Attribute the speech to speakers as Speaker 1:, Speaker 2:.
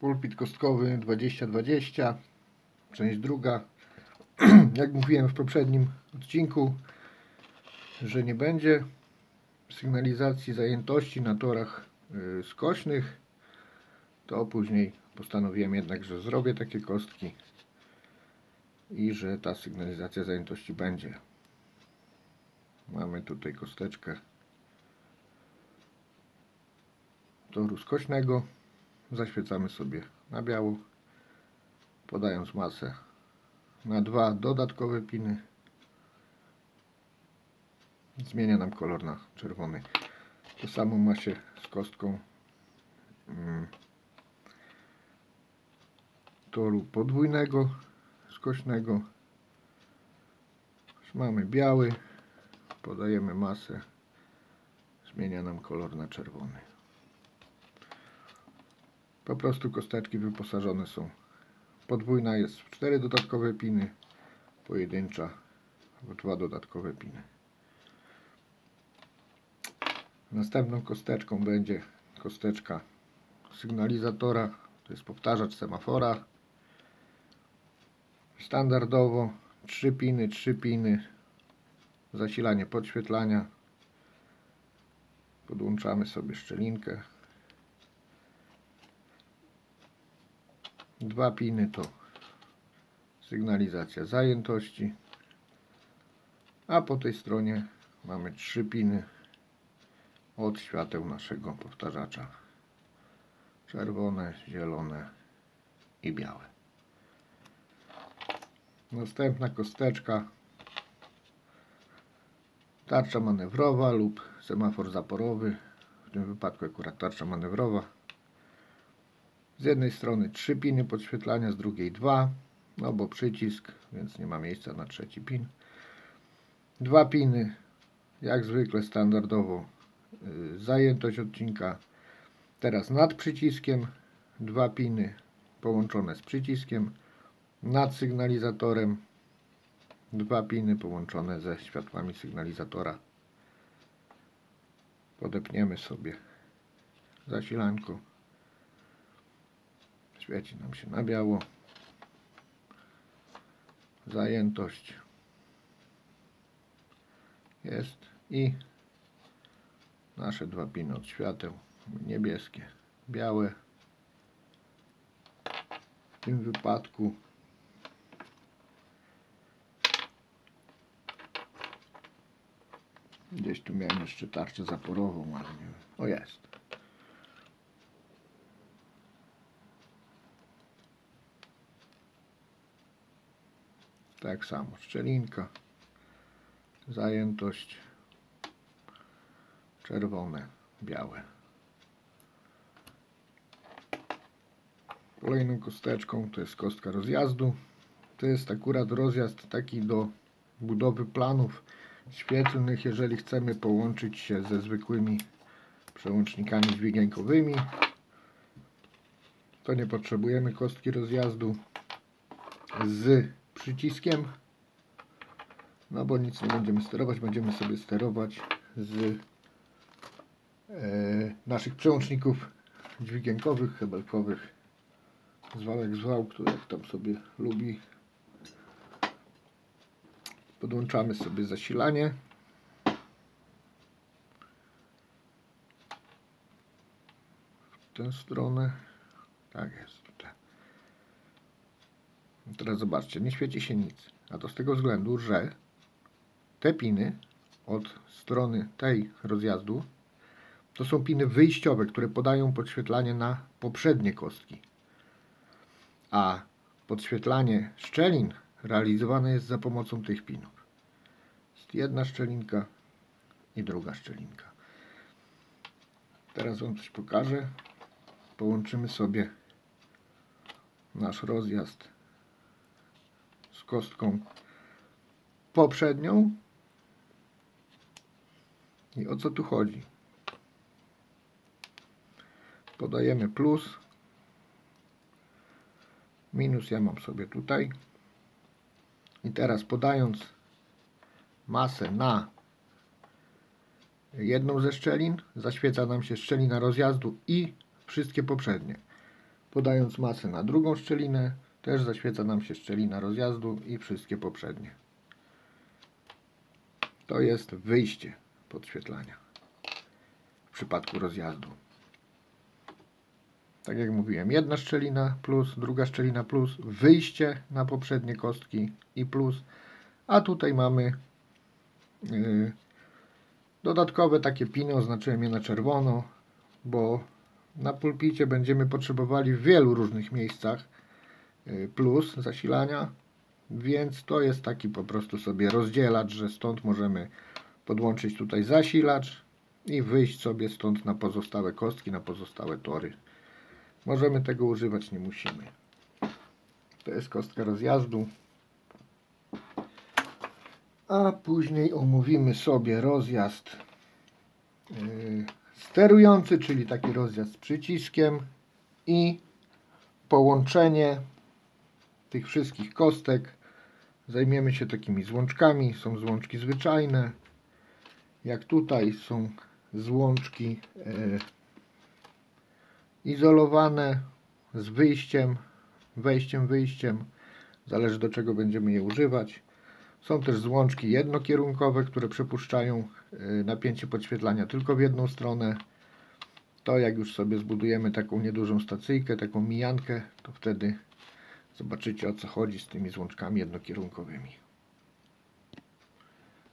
Speaker 1: Pulpit kostkowy 2020, część druga. Jak mówiłem w poprzednim odcinku, że nie będzie sygnalizacji zajętości na torach y, skośnych, to później postanowiłem jednak, że zrobię takie kostki i że ta sygnalizacja zajętości będzie. Mamy tutaj kosteczkę toru skośnego. Zaświecamy sobie na biało, podając masę na dwa dodatkowe piny. Zmienia nam kolor na czerwony. To samo ma się z kostką mm, toru podwójnego skośnego. Już mamy biały, podajemy masę, zmienia nam kolor na czerwony. Po prostu kosteczki wyposażone są. Podwójna jest w cztery dodatkowe piny, pojedyncza w dwa dodatkowe piny. Następną kosteczką będzie kosteczka sygnalizatora, to jest powtarzacz semafora. Standardowo 3 piny, 3 piny, zasilanie podświetlania. Podłączamy sobie szczelinkę. Dwa piny to sygnalizacja zajętości. A po tej stronie mamy trzy piny od świateł naszego powtarzacza. Czerwone, zielone i białe. Następna kosteczka. Tarcza manewrowa lub semafor zaporowy. W tym wypadku akurat tarcza manewrowa. Z jednej strony trzy piny podświetlania, z drugiej dwa, no bo przycisk, więc nie ma miejsca na trzeci pin. Dwa piny, jak zwykle standardowo y, zajętość odcinka. Teraz nad przyciskiem, dwa piny połączone z przyciskiem, nad sygnalizatorem, dwa piny połączone ze światłami sygnalizatora. Podepniemy sobie zasilanko. Świeci nam się na biało. Zajętość jest i nasze dwa piny od świateł niebieskie, białe. W tym wypadku gdzieś tu miałem jeszcze tarczę zaporową, ale nie wiem. O jest. Tak samo szczelinka, zajętość, czerwone, białe. Kolejną kosteczką to jest kostka rozjazdu. To jest akurat rozjazd taki do budowy planów świetlnych, jeżeli chcemy połączyć się ze zwykłymi przełącznikami dźwigienkowymi. To nie potrzebujemy kostki rozjazdu z przyciskiem. No bo nic nie będziemy sterować, będziemy sobie sterować z e, naszych przełączników dźwigienkowych, hebelkowych. Zwał zwał, który jak tam sobie lubi. Podłączamy sobie zasilanie. W tę stronę. Tak jest tutaj. Teraz zobaczcie, nie świeci się nic. A to z tego względu, że te piny od strony tej rozjazdu to są piny wyjściowe, które podają podświetlanie na poprzednie kostki. A podświetlanie szczelin realizowane jest za pomocą tych pinów. Jest jedna szczelinka i druga szczelinka. Teraz Wam coś pokażę. Połączymy sobie nasz rozjazd kostką poprzednią. I o co tu chodzi? Podajemy plus. Minus ja mam sobie tutaj. I teraz podając masę na jedną ze szczelin, zaświeca nam się szczelina rozjazdu i wszystkie poprzednie. Podając masę na drugą szczelinę, też zaświeca nam się szczelina rozjazdu i wszystkie poprzednie. To jest wyjście podświetlania w przypadku rozjazdu. Tak jak mówiłem, jedna szczelina plus, druga szczelina plus, wyjście na poprzednie kostki i plus, a tutaj mamy yy, dodatkowe takie piny, oznaczyłem je na czerwono, bo na pulpicie będziemy potrzebowali w wielu różnych miejscach plus zasilania, więc to jest taki po prostu sobie rozdzielacz, że stąd możemy podłączyć tutaj zasilacz i wyjść sobie stąd na pozostałe kostki, na pozostałe tory. Możemy tego używać, nie musimy. To jest kostka rozjazdu. A później omówimy sobie rozjazd yy, sterujący, czyli taki rozjazd z przyciskiem i połączenie tych wszystkich kostek. Zajmiemy się takimi złączkami. Są złączki zwyczajne. Jak tutaj są złączki yy, izolowane z wyjściem, wejściem, wyjściem. Zależy do czego będziemy je używać. Są też złączki jednokierunkowe, które przepuszczają y, napięcie podświetlania tylko w jedną stronę. To jak już sobie zbudujemy taką niedużą stacyjkę, taką mijankę, to wtedy zobaczycie o co chodzi z tymi złączkami jednokierunkowymi.